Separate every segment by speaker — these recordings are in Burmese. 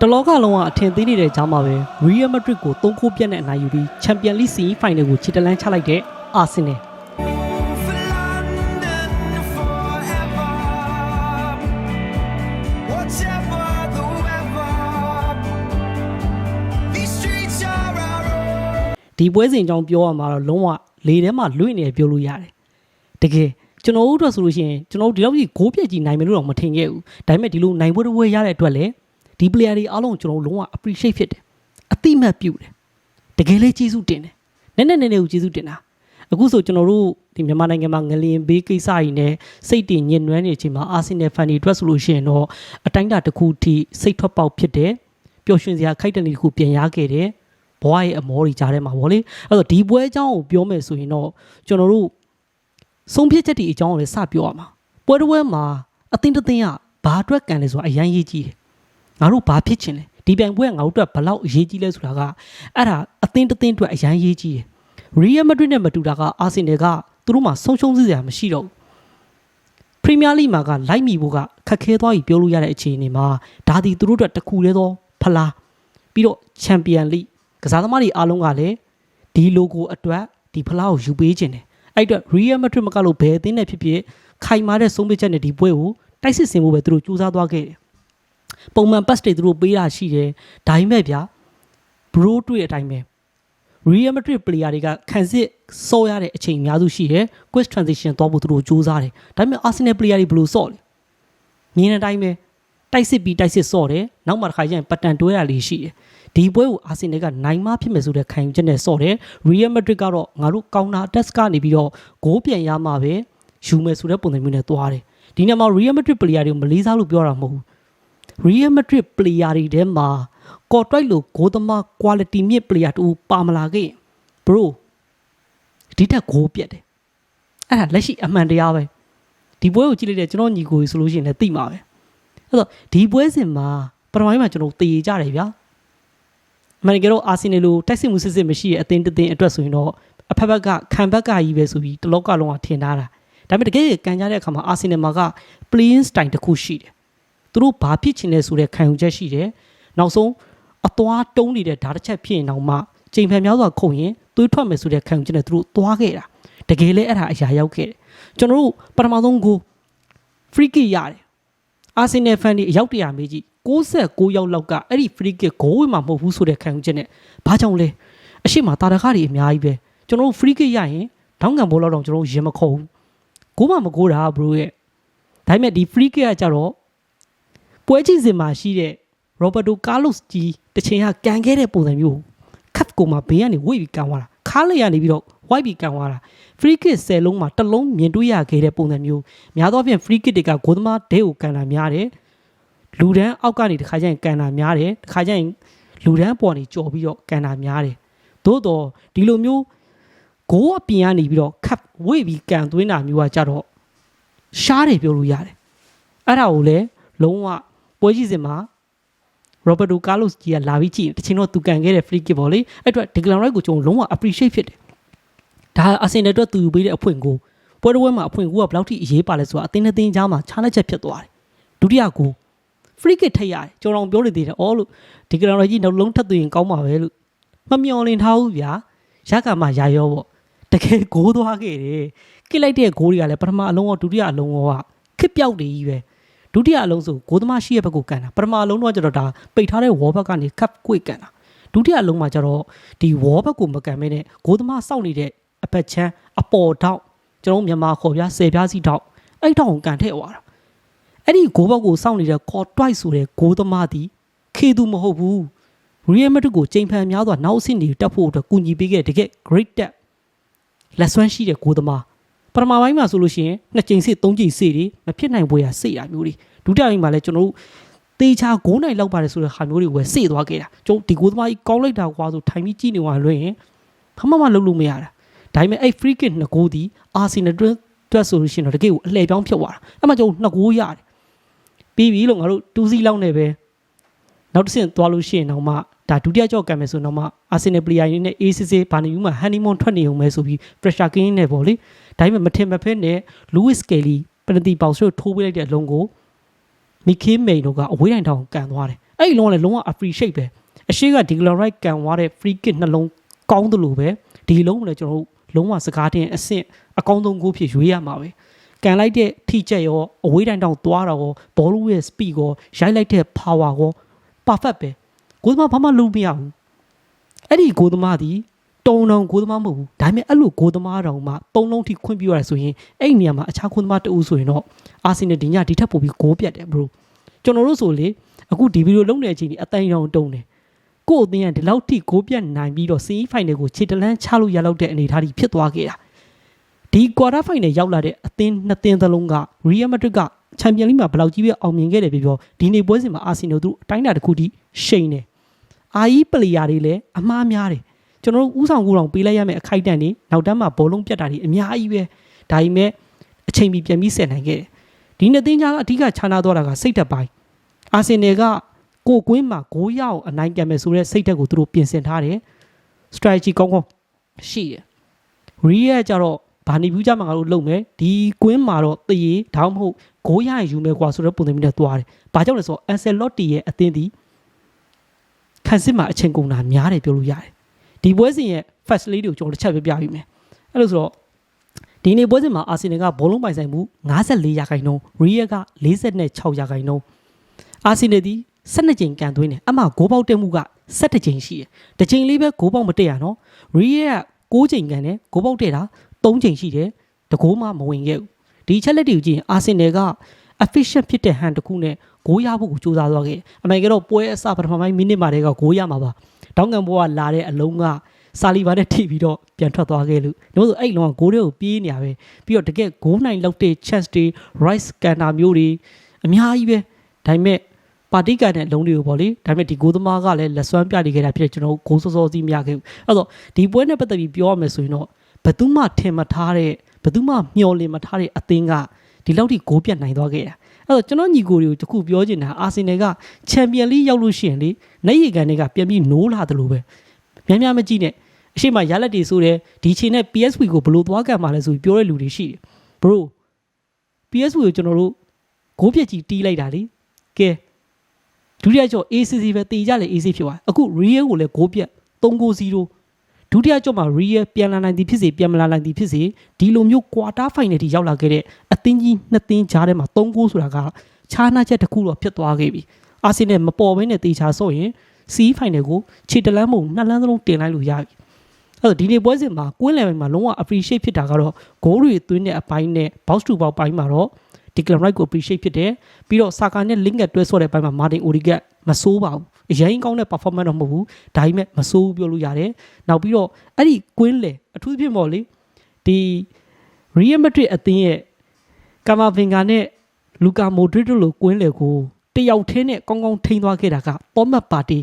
Speaker 1: တလောကလုံးကအထင်သေးနေတဲ့ကြားမှာပဲ Real Madrid ကို3ခိုးပြတ်နဲ့အနိုင်ယူပြီး Champions League Semi Final ကိုခြေတလန်းချလိုက်တဲ့ Arsenal
Speaker 2: For London forever. Whatever the weather, these streets are our own.
Speaker 1: ဒီပွဲစဉ်အကြောင်းပြောရမှာတော့လုံးဝလေထဲမှာလွင့်နေတယ်ပြောလို့ရတယ်တကယ်ကျွန်တော်တို့အတွက်ဆိုလို့ရှိရင်ကျွန်တော်တို့ဒီလောက်ကြီးဂိုးပြက်ကြီးနိုင်မယ်လို့တော့မထင်ခဲ့ဘူးဒါပေမဲ့ဒီလိုနိုင်ပွဲတစ်ပွဲရတဲ့အတွက်လည်း ဒီ player တွေအားလုံးကိုကျွန်တော်တို့လုံးဝ appreciate ဖြစ်တယ်အတိမတ်ပြုတယ်တကယ်လေးကျေးဇူးတင်တယ်နည်းနည်းနည်းနည်းကိုကျေးဇူးတင်တာအခုဆိုကျွန်တော်တို့ဒီမြန်မာနိုင်ငံမှာငလျင်ဘေးကိစ္စကြီးနဲ့စိတ်တည်ညစ်နွမ်းနေချိန်မှာအာဆင်နယ်ဖန်တွေအတွက်ဆိုလို့ရှိရင်တော့အတိုင်းအတာတစ်ခုထိစိတ်ထွက်ပေါက်ဖြစ်တယ်ပျော်ရွှင်စရာခိုက်တန်တစ်ခုပြန်ရခဲ့တယ်ဘဝရဲ့အမောတွေကြားထဲမှာဗောလေအဲ့တော့ဒီပွဲအကြောင်းကိုပြောမယ်ဆိုရင်တော့ကျွန်တော်တို့ဆုံးဖြတ်ချက်တွေအကြောင်းကိုလည်းစပြောရမှာပွဲတစ်ပွဲမှာအသင်းတစ်သင်းကဘာအတွက်ကန်လဲဆိုတာအရင်ရေးကြည့်တယ် ငါတို့ဘာဖြစ်ချင်လဲဒီပြိုင်ပွဲကငါတို့အတွက်ဘလောက်အရေးကြီးလဲဆိုတာကအဲ့ဒါအသင်းတစ်သင်းအတွက်အရင်ရေးကြီးတယ်ရီယယ်မက်ဒရစ်နဲ့မတူတာကအာဆင်နယ်ကသူတို့မှာဆုံးရှုံးစရာမရှိတော့ဘူးပရီးမီးယားလိမှာကလိုက်မိဖို့ကခက်ခဲသွားပြီပြောလို့ရတဲ့အခြေအနေမှာဒါဒီသူတို့အတွက်တစ်ခုတည်းသောဖလားပြီးတော့ချန်ပီယံလိကစားသမားတွေအားလုံးကလည်းဒီ logo အတွက်ဒီဖလားကိုယူပေးခြင်းတယ်အဲ့အတွက် Real Madrid မကလို့ဘယ်အသင်းနဲ့ဖြစ်ဖြစ်ခိုင်မာတဲ့ဆုံးဖြတ်ချက်နဲ့ဒီပွဲကိုတိုက်စစ်ဆင်ဖို့ပဲသူတို့ကြိုးစားသွားခဲ့တယ် ပုံမှန် pass တွေသူတို့ပေးတာရှိတယ်ဒါပေမဲ့ဗျာ bro တွေ့တဲ့အတိုင်းပဲ Real Madrid player တွေကခံစစ်စောရတဲ့အချိန်အများစုရှိတယ် quick transition သွားဖို့သူတို့ကြိုးစားတယ်ဒါပေမဲ့ Arsenal player တွေဘယ်လိုစော့လဲမြင်တဲ့အတိုင်းပဲတိုက်စစ်ပြီးတိုက်စစ်စော့တယ်နောက်မှတစ်ခါကျရင်ပတ်တန်တွဲတာလေးရှိတယ်ဒီပွဲကို Arsenal ကနိုင်မဖြစ်မယ်ဆိုတဲ့ခံယူချက်နဲ့စော့တယ် Real Madrid ကတော့ငါတို့ counter attack ကနေပြီးတော့ဂိုးပြန်ရမှာပဲယူမယ်ဆိုတဲ့ပုံစံမျိုးနဲ့သွားတယ်ဒီနေ့မှာ Real Madrid player တွေကိုမလေးစားလို့ပြောတာမဟုတ်ဘူး Real Madrid player တွေထဲမှာကော်တွိုက်လို့ဂိုးသမား quality မြင့် player တူပါမလာခဲ့ရင် bro ဒီတက်ဂိုးပြတ်တယ်အဲ့ဒါလက်ရှိအမှန်တရားပဲဒီပွဲကိုကြည့်လိုက်တဲ့ကျွန်တော်ညီကိုကြီးဆိုလို့ရှိရင်လည်းသိမှာပဲအဲ့တော့ဒီပွဲစဉ်မှာပထမပိုင်းမှာကျွန်တော်တေကြတယ်ဗျာအမှန်တကယ်တော့အာဆင်နယ်လိုတိုက်စစ်မှုစစ်စစ်မရှိတဲ့အသင်းတစ်သင်းအတွက်ဆိုရင်တော့အဖက်ဖက်ကခံဘက်ကကြီးပဲဆိုပြီးတလောကလုံးကထင်ထားတာဒါပေမဲ့တကယ်ကန်ကြတဲ့အခါမှာအာဆင်နယ်မှာက playing style တစ်ခုရှိတယ် သူတို့ဘာဖြစ်ချင်လဲဆိုတဲ့ခံယူချက်ရှိတယ်နောက်ဆုံးအသွားတုံးနေတဲ့ဓာတ်တစ်ချက်ဖြစ်ရင်တော့မှချိန်ဖန်များစွာခုန်ရင်သွေးထွက်မယ်ဆိုတဲ့ခံယူချက်နဲ့သူတို့သွားခဲ့တာတကယ်လဲအဲ့ဒါအရာရောက်ခဲ့တယ်ကျွန်တော်တို့ပထမဆုံးကို free kick ရတယ်အာဆင်နယ်ဖန်တွေအယောက်တရာမေးကြည့်69ယောက်လောက်ကအဲ့ဒီ free kick ဂိုးဝင်မှာမဟုတ်ဘူးဆိုတဲ့ခံယူချက်နဲ့ဘာကြောင့်လဲအရှိမတာရခတွေအများကြီးပဲကျွန်တော်တို့ free kick ရရင်တောင်းကန်ဘောလောက်တော့ကျွန်တော်တို့ရင်မခုံဘူးဂိုးမှမကိုးတာ bro ရဲ့ဒါပေမဲ့ဒီ free kick ကကြတော့ ပွဲကြည့်စင်မှာရှိတဲ့ Roberto Carlos ကြီးတစ်ချိန်ကကန်ခဲ့တဲ့ပုံစံမျိုးခတ်ကိုမှဘေးကနေဝိတ်ပြီးကန်သွားတာခါးလေးကနေပြီးတော့ white ပြီးကန်သွားတာ free kick 10လုံးမှာတစ်လုံးမြင်တွေ့ရခဲ့တဲ့ပုံစံမျိုးများသောအားဖြင့် free kick တွေကဂိုးသမားဒဲကိုကန်တာများတယ်လူတန်းအောက်ကနေတစ်ခါကျရင်ကန်တာများတယ်တစ်ခါကျရင်လူတန်းပေါ်နေကြော်ပြီးတော့ကန်တာများတယ်သို့တော့ဒီလိုမျိုးဂိုးအပြင်ကနေပြီးတော့ခတ်ဝိတ်ပြီးကန်သွင်းတာမျိုးကကြတော့ရှားတယ်ပြောလို့ရတယ်အဲ့ဒါကိုလည်းလုံးဝ ပွဲကြီးစင်မှာ Roberto Carlos ကြီးကလာပြီးကြည့်ရင်တချင်တော့သူကန်ခဲ့တဲ့ free kick ပေါ့လေအဲ့အတွက် Declan Rice ကိုကျွန်တော်လုံးဝ appreciate ဖြစ်တယ်ဒါအာဆင်နယ်အတွက်သူယူပေးတဲ့အဖွင့်ကိုပွဲတစ်ပွဲမှာအဖွင့်ကိုကဘယ်လောက်ထိအရေးပါလဲဆိုတာအသင်းနဲ့အသင်းကြားမှာခြားလက်ချက်ဖြစ်သွားတယ်ဒုတိယကို free kick ထိတ်ရတယ်ကျွန်တော်ပြောနေသေးတယ်အော်လို့ Declan Rice ကြီးနောက်လုံးထပ်သွင်းကောင်းပါပဲလို့မမျော်လင့်ထားဘူးဗျာရကမှရာရောပေါ့တကယ်ဂိုးသွားခဲ့တယ်ကိလိုက်တဲ့ဂိုးတွေကလည်းပထမအလုံးရောဒုတိယအလုံးရောကခစ်ပြောက်နေကြီးပဲ ဒုတိယအလုံးဆိုဂိုးသမားရှိရဲ့ဘက်ကိုကန်တာပထမအလုံးတော့ကျတော့ဒါပိတ်ထားတဲ့ဝေါ်ဘက်ကနေကပ်ကွေ့ကန်တာဒုတိယအလုံးမှာကျတော့ဒီဝေါ်ဘက်ကိုမကန်မဲနဲ့ဂိုးသမားစောက်နေတဲ့အပက်ချမ်းအပေါ်ထောက်ကျွန်တော်မြန်မာခေါ်ပြဆယ်ပြားစီထောက်အဲ့ထောက်ကိုကန်ထည့်သွားတာအဲ့ဒီဂိုးဘက်ကိုစောက်နေတဲ့ခေါ်တွိုက်ဆိုတဲ့ဂိုးသမားဒီခေသူမဟုတ်ဘူးရီယယ်မက်ဒရစ်ကိုချိန်ဖန်များစွာနောက်အဆင့်တွေတက်ဖို့အတွက်ကူညီပေးခဲ့တဲ့တကယ် great တက်လက်ဆွမ်းရှိတဲ့ဂိုးသမား ပထမပိုင်းမှာဆိုလို့ရှိရင်နှစ်ချိန်စစ်သုံးချိန်စစ်တွေမဖြစ်နိုင်ပွဲရစိတ်တာမျိုးတွေဒုတိယပိုင်းမှာလည်းကျွန်တော်တို့တေချာဂိုးနိုင်လောက်ပါတယ်ဆိုတဲ့ဟာမျိုးတွေဝယ်စေ့သွားခဲ့တာကျွန်တော်ဒီဂိုးသမားကြီးကောင်းလိုက်တာကွာဆိုထိုင်ပြီးကြည့်နေသွားလွှင့်ရင်ဘာမှမလုပ်လို့မရတာဒါပေမဲ့အဲ့ free kick နှစ်ဂိုးဒီအာဆင်နယ်တွအတွက်ဆိုလို့ရှိရင်တော့တကယ်ကိုအလှည့်ပြောင်းဖြစ်သွားတာအဲ့မှာကျွန်တော်နှစ်ဂိုးရတယ်ပြီးပြီလို့ငါတို့2စီးလောက်နေပဲနောက်တစ်ဆင့်သွားလို့ရှိရင်တော့မှ ဒါဒုတိယကြောက်ကံမယ်ဆိုတော့မှအာဆင်နယ် player တွေနဲ့ ACC ဘာနေယူမှ honeymoon ထွက်နေုံပဲဆိုပြီး pressure king နဲ့ပေါ့လေဒါပေမဲ့မထင်မဖက်နဲ့ Lewis Kelly ပနတီပေါက်ဆိုထိုးပေးလိုက်တဲ့အလုံးကိုမီခေးမိန်တို့ကအဝေးတိုင်းထောင်ကန်သွားတယ်အဲ့ဒီလုံးကလည်းလုံးဝ appreciate ပဲအရှိက Declan Rice ကန်သွားတဲ့ free kick နှလုံးကောင်းသလိုပဲဒီလုံးကိုလည်းကျွန်တော်တို့လုံးဝစကားတင်အဆင့်အကောင်းဆုံးကိုဖြစ်ရွေးရမှာပဲကန်လိုက်တဲ့ထိချက်ရောအဝေးတိုင်းတောင်သွားတာရောဘောလုံးရဲ့ speed ရောရိုက်လိုက်တဲ့ power ရော perfect ပဲ ကိုသမားဘာမှလုပ်မရဘူးအဲ့ဒီကိုသမားဒီတုံတုံကိုသမားမဟုတ်ဘူးဒါပေမဲ့အဲ့လိုကိုသမားတောင်မှသုံးလုံးထိခွင့်ပြုရတယ်ဆိုရင်အဲ့ဒီနေရာမှာအခြားကိုသမားတူဆိုရင်တော့အာဆင်နယ်ဒီညဒီထက်ပိုပြီးဂိုးပြတ်တယ် bro ကျွန်တော်တို့ဆိုလေအခုဒီဗီဒီယိုလုံးတဲ့အချိန်ကြီးအတိုင်းရောင်တုံးတယ်ကို့အသင်းကဒီလောက်ထိဂိုးပြတ်နိုင်ပြီးတော့စီးဖိုင်နယ်ကိုခြေတလန်းချလို့ရလောက်တဲ့အနေအထားကြီးဖြစ်သွားခဲ့တာဒီကွာတာဖိုင်နယ်ရောက်လာတဲ့အသင်းနှစ်သင်းသလုံးကရီယယ်မက်ဒရစ်ကချန်ပီယံလိမှာဘယ်လောက်ကြီးပဲအောင်မြင်ခဲ့တယ်ပြောပြောဒီနေ့ပွဲစဉ်မှာအာဆင်နယ်တို့အတိုင်းအတာတစ်ခုထိရှိန်တယ် အာအီပလီယာတွေလည်းအမှားများတယ်ကျွန်တော်တို့ဥဆောင်ကူအောင်ပေးလိုက်ရမယ့်အခိုက်အတန့်တွေနောက်တန်းမှာဘောလုံးပြတ်တာတွေအများကြီးပဲဒါပေမဲ့အချိန်မီပြန်ပြီးဆက်နိုင်ခဲ့တယ်ဒီနှစ်သင်းကြားကအဓိကခြားနာသွားတာကစိတ်သက်ပိုင်းအာဆင်နယ်ကကိုကွင်းမှာဂိုးရအောင်အနိုင်ကန်မယ်ဆိုတဲ့စိတ်ဓာတ်ကိုသူတို့ပြင်ဆင်ထားတယ် strategy ကောင်းကောင်းရှိတယ်ရီးရဲ့ကြတော့ဘာနေဘူးကြမှာငါတို့လုပ်မယ်ဒီကွင်းမှာတော့တရေဒါမှမဟုတ်ဂိုးရရင်ယူမယ်ကွာဆိုတဲ့ပုံစံမျိုးနဲ့သွားတယ်ဘာကြောင့်လဲဆိုတော့ Ancelotti ရဲ့အသင်းဒီ ခံစစ်မှာအချိန်ကုန်တာများတယ်ပြောလို့ရတယ်ဒီပွဲစဉ်ရဲ့ first lead ကိုကျွန်တော်တစ်ချက်ပြပြပေးမယ်အဲ့လိုဆိုတော့ဒီနေ့ပွဲစဉ်မှာအာဆင်နယ်ကဘောလုံးပိုင်ဆိုင်မှု54ရာခိုင်နှုန်းရီးယက46ရာခိုင်နှုန်းအာဆီနယ်ဒီ12ကြိမ်ကန်သွင်းတယ်အမှဂိုးပေါက်တက်မှုက17ကြိမ်ရှိတယ်တစ်ကြိမ်လေးပဲဂိုးပေါက်မတက်ရနော်ရီးရဲ့က6ကြိမ်ကန်တယ်ဂိုးပေါက်တက်တာ3ကြိမ်ရှိတယ်တကိုးမှမဝင်ခဲ့ဘူးဒီချက်လက်တွေကိုကြည့်ရင်အာဆင်နယ်က efficient ဖြစ်တဲ့ဟန်တစ်ခုနဲ့ဂိုးရဖို့ကိုစူးစမ်းသွားခဲ့တယ်အမှန်ကတော့ပွဲအစပထမပိုင်းမိနစ်မှာတည်းကဂိုးရမှာပါတောင်းကန်ဘောကလာတဲ့အလုံးကစာလီဘာနဲ့ထိပြီးတော့ပြန်ထွက်သွားခဲ့လို့တို့ဆိုအဲ့လုံးကဂိုးတွေကိုပြေးနေရပဲပြီးတော့တကယ်ဂိုးနိုင်လောက်တဲ့ chance တွေ rice scanner မျိုးတွေအများကြီးပဲဒါပေမဲ့ပါတိကန်တဲ့လုံးတွေကိုပေါ့လေဒါပေမဲ့ဒီဂိုးသမားကလည်းလက်စွမ်းပြနေခဲ့တာဖြစ်တယ်ကျွန်တော်တို့ဂိုးစောစောစီးမရခဲ့ဘူးအဲ့တော့ဒီပွဲနဲ့ပတ်သက်ပြီးပြောရမယ်ဆိုရင်တော့ဘယ်သူမှထင်မထားတဲ့ဘယ်သူမှမျှော်လင့်မထားတဲ့အသင်းက ဒီလောက်ထိဂိုးပြတ်နိုင်သွားခဲ့တာအဲ့တော့ကျွန်တော်ညီကိုတွေကိုတခုပြောချင်တာအာဆင်နယ်ကချန်ပီယံလိရောက်လို့ရှိရင်လေနိုင်ရီကန်တွေကပြန်ပြီးနိုးလာတယ်လို့ပဲများများမကြည့်နဲ့အရှိမရလက်တွေဆိုတဲ့ဒီချိန်နဲ့ PSV ကိုဘလို့သွားကံမှာလဲဆိုပြီးပြောတဲ့လူတွေရှိတယ် bro PSV ကိုကျွန်တော်တို့ဂိုးပြက်ကြီးတီးလိုက်တာလေကဲဒုတိယကျော် ACC ပဲတေကြလေ AC ဖြစ်သွားအခု Real ကိုလည်းဂိုးပြတ်3-0 ဒုတိယကျော်မှာ Real ပြန်လာနိုင်သည်ဖြစ်စေပြန်မလာနိုင်သည်ဖြစ်စေဒီလိုမျိုး quarter final ထိရောက်လာခဲ့တဲ့အသင်းကြီးနှစ်သင်းကြားထဲမှာ3-0ဆိုတာကခြားနာချက်တစ်ခုတော့ဖြစ်သွားခဲ့ပြီအာဆင်နယ်မပေါ်ဘဲနဲ့တေချာဆိုရင် C final ကိုခြေတလန်းမုံနှစ်လန်းစလုံးတင်လိုက်လို့ရပြီအဲ့တော့ဒီနေ့ပွဲစဉ်မှာကွင်းလယ်ပိုင်းမှာလုံးဝ appreciate ဖြစ်တာကတော့ဂိုးတွေသွင်းတဲ့အပိုင်းနဲ့ box to box ပိုင်းမှာတော့ Declan Rice ကို appreciate ဖြစ်တယ်ပြီးတော့ Saka နဲ့ link ကတွဲဆော့တဲ့ဘက်မှာ Martin Odegaard မဆိုးပါဘူးအရင်ကောင်းတဲ့ performance တော့မဟုတ်ဘူးဒါပေမဲ့မဆိုးဘူးပြောလို့ရတယ်နောက်ပြီးတော့အဲ့ဒီကွင်းလေအထူးသဖြင့်ပေါ့လေဒီ Real Madrid အသင်းရဲ့ Camavinga နဲ့ Luka Modric တို့လိုကွင်းလေကိုတယောက်တည်းနဲ့ကောင်းကောင်းထိန်းသွားခဲ့တာက Thomas Partey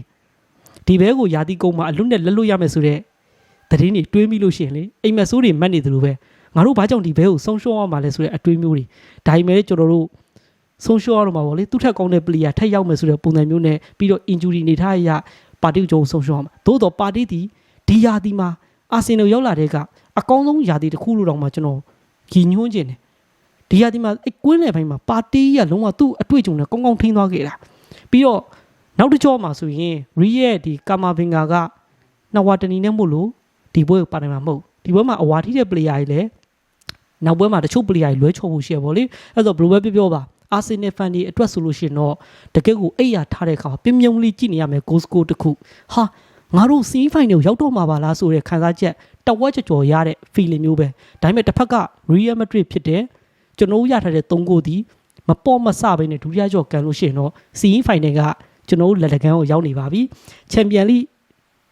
Speaker 1: ဒီဘဲကိုယာတီကုန်းမှာအလွတ်နဲ့လက်လွတ်ရမယ်ဆိုတော့သတင်းတွေတွေးမိလို့ရှိရင်လေအိမ်မက်ဆိုးတွေမှတ်နေသလိုပဲ ငါတို့ဘာကြောင့်ဒီဘဲကိုဆုံးရှုံးအောင်မလဲဆိုတဲ့အတွေးမျိုးတွေဒါပေမဲ့ကျွန်တော်တို့ဆုံးရှုံးရတော့မှာပေါ့လေသူထက်ကောင်းတဲ့ player ထက်ရောက်မယ်ဆိုတဲ့ပုံစံမျိုးနဲ့ပြီးတော့ injury အနေထားအရပါတီကိုကြုံဆုံးရှုံးရမှာသို့တော့ပါတီဒီဒီယာတီမှာအာဆင်နယ်ရောက်လာတဲ့ကအကောင်းဆုံးယာတီတစ်ခုလို့တော့မှကျွန်တော်ကြီးညွှန်းခြင်းတယ်ဒီယာတီမှာအကွင်းလယ်ပိုင်းမှာပါတီကလုံးဝသူ့အတွေ့အကြုံနဲ့ကောင်းကောင်းထိန်းသွားခဲ့တာပြီးတော့နောက်တစ်ကြောမှာဆိုရင်ရီရဲ့ဒီကာမာဘင်ဂါကနဝတနီနဲ့မို့လို့ဒီပွဲကိုပါနိုင်မှာမဟုတ်ဒီပွဲမှာအဝါထိတဲ့ player တွေလည်း နောက်ပွဲမှာတချို့ player တွေလွဲချော်ဖို့ရှိရပါလေအဲ့တော့ဘယ်လိုပဲပြောပြောပါအာဆင်နယ်ဖန်ဒီအတွက်ဆိုလို့ရှိရင်တော့တကယ့်ကိုအိပ်ယာထားတဲ့အခါပြင်းပြင်းလေးကြည့်နေရမယ်ဂိုးစကိုတစ်ခုဟာငါတို့စီးဖိုင်တွေကိုရောက်တော့မှာပါလားဆိုတဲ့ခံစားချက်တဝက်ကြော်ရတဲ့ feeling မျိုးပဲဒါပေမဲ့တစ်ဖက်က Real Madrid ဖြစ်တဲ့ကျွန်တော်ရထားတဲ့၃ဂိုးဒီမပေါ်မဆဘဲနဲ့ဒုတိယကြော်ကန်လို့ရှိရင်တော့စီးဖိုင်နယ်ကကျွန်တော်လက်လကန်ကိုရောက်နေပါပြီချန်ပီယံလိ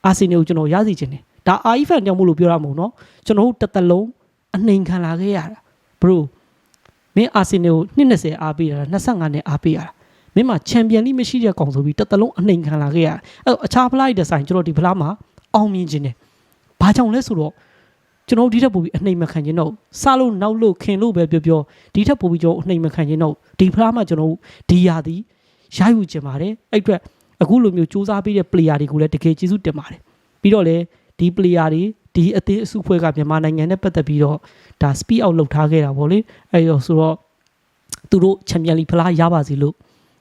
Speaker 1: အာဆင်နယ်ကိုကျွန်တော်ရစီခြင်းတယ်ဒါအာအီဖန်ကြောင့်မလို့ပြောရမှာနော်ကျွန်တော်တို့တစ်သက်လုံး အနှိမ်ခံလာခဲ့ရတာ bro မင်းအာဆင်နယ်ကို220အားပေးရတာ25နဲ့အားပေးရတာမင်းမှာချန်ပီယံလိမရှိတဲ့ကောင်ဆိုပြီးတစ်သက်လုံးအနှိမ်ခံလာခဲ့ရအဲ့တော့အခြားဖလားတဲ့ဆိုင်ကျွန်တော်ဒီဖလားမှာအောင်မြင်ခြင်းတယ်ဘာကြောင့်လဲဆိုတော့ကျွန်တော်ဒီထက်ပိုပြီးအနှိမ်မခံခြင်းတော့စလို့နောက်လို့ခင်လို့ပဲပြောပြောဒီထက်ပိုပြီးကျွန်တော်အနှိမ်မခံခြင်းတော့ဒီဖလားမှာကျွန်တော်ဒီရာသီရယူခြင်းပါတယ်အဲ့အတွက်အခုလိုမျိုးစူးစမ်းပေးတဲ့ player တွေကိုလည်းတကယ်ကျေးဇူးတင်ပါတယ်ပြီးတော့လည်းဒီ player တွေ ဒီအသင်းအစုအဖွဲ့ကမြန်မာနိုင်ငံနဲ့ပတ်သက်ပြီးတော့ဒါ speed out လုပ်ထားခဲ့တာဗောလေအဲ့တော့ဆိုတော့သူတို့ချန်ပီယံလီဖလားရပါစီလို့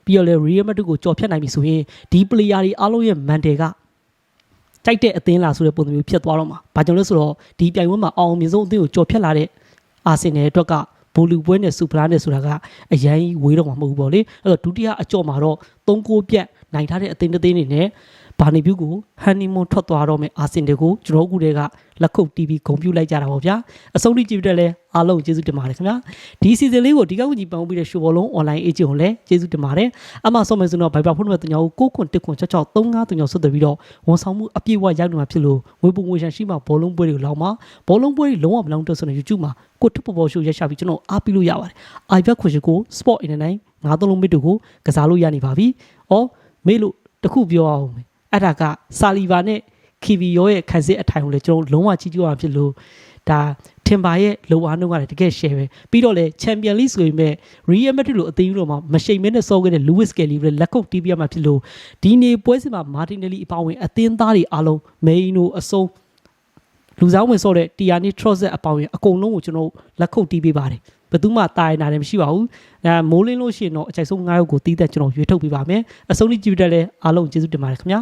Speaker 1: ပြီးတော့လေ Real Madrid ကိုကြော်ဖြတ်နိုင်ပြီဆိုရင်ဒီ player တွေအားလုံးရဲ့ mandate ကကြိုက်တဲ့အသင်းလားဆိုတဲ့ပုံစံမျိုးဖြစ်သွားတော့မှာ။ဘာကြောင့်လဲဆိုတော့ဒီပြိုင်ပွဲမှာအောင်မြင်ဆုံးအသင်းကိုကြော်ဖြတ်လာတဲ့အာဆင်နယ်အတွက်ကဘူလူပွဲနဲ့စူပလာနဲ့ဆိုတာကအရန်ကြီးဝေးတော့မှာမဟုတ်ဘူးပေါ့လေ။အဲ့တော့ဒုတိယအကြော့မှာတော့၃ကိုပြတ်နိုင်ထားတဲ့အသင်းတစ်သင်းနေနဲ့ ဘာနီဗျူးကိုဟန်နီမွန်ထွက်သွားတော့မယ်အာဆင်နယ်ကိုကျွန်တော်တို့ကတည်းကလက်ခုပ်တီးပြီးဂုံပြူလိုက်ကြတာပေါ့ဗျာအဆုံးထိကြည့်ပြတဲ့လဲအားလုံးကျေးဇူးတင်ပါတယ်ခင်ဗျာဒီစီဇန်လေးကိုဒီကကူကြီးပန်ပြီးတဲ့ရှိုဘောလုံး online agent ကိုလည်းကျေးဇူးတင်ပါတယ်အမှဆုံးမယ်ဆိုတော့ Viber ဖုန်းနံပါတ်တညာကို6ခွန်1ခွန်66 35တညာဆက်သွယ်ပြီးတော့ဝန်ဆောင်မှုအပြည့်အဝရောက်နေမှာဖြစ်လို့ငွေပုံငွေရှန်ရှိမှဘောလုံးပွဲတွေကိုလောက်မှာဘောလုံးပွဲတွေလုံးဝမလောင်းတက်ဆိုတဲ့ YouTube မှာကိုထုပ်ပေါ်ပေါ်ရှိုးရက်ရှာပြီးကျွန်တော်အားပေးလို့ရပါတယ် iPad ခွန်ရှိကို Sport in the 9ငါးသုံးလုံးမစ်တို့ကိုကစားလို့ရနေပါပြီ။အော်မေးလို့တခုပြောအောင်မယ်။ အဲ့ဒါကဆာလီဗာနဲ့ခီဗီယောရဲ့ခံစစ်အထိုင်ကိုလည်းကျွန်တော်လုံးဝချီးကျူးအောင်ဖြစ်လို့ဒါထင်ပါရဲ့လိုအားနှုန်းကလည်းတကယ် share ပဲပြီးတော့လေ Champion League ဆိုရင်မဲ့ Real Madrid လို့အသိလို့မှမရှိန်မဲနဲ့စောခဲ့တဲ့ Lewis Kelly လည်းလက်ကုပ်တီးပြမှာဖြစ်လို့ဒီနေ့ပွဲစဉ်မှာ Martinelli အပါအဝင်အသင်းသားတွေအားလုံး Maino အစုံလူစားဝင်စောတဲ့ Tierney Trossard အပါအဝင်အကုန်လုံးကိုကျွန်တော်လက်ခုပ်တီးပေးပါတယ်ဘယ်သူမှတာရင်နာတယ်မရှိပါဘူးအဲမိုးလင်းလို့ရှိရင်တော့အချိုက်ဆုံး9ယောက်ကိုတီးသက်ကျွန်တော်ရွေးထုတ်ပေးပါမယ်အဆုံးထိကြည့်ပြတဲ့လဲအားလုံးကျေးဇူးတင်ပါတယ်ခင်ဗျာ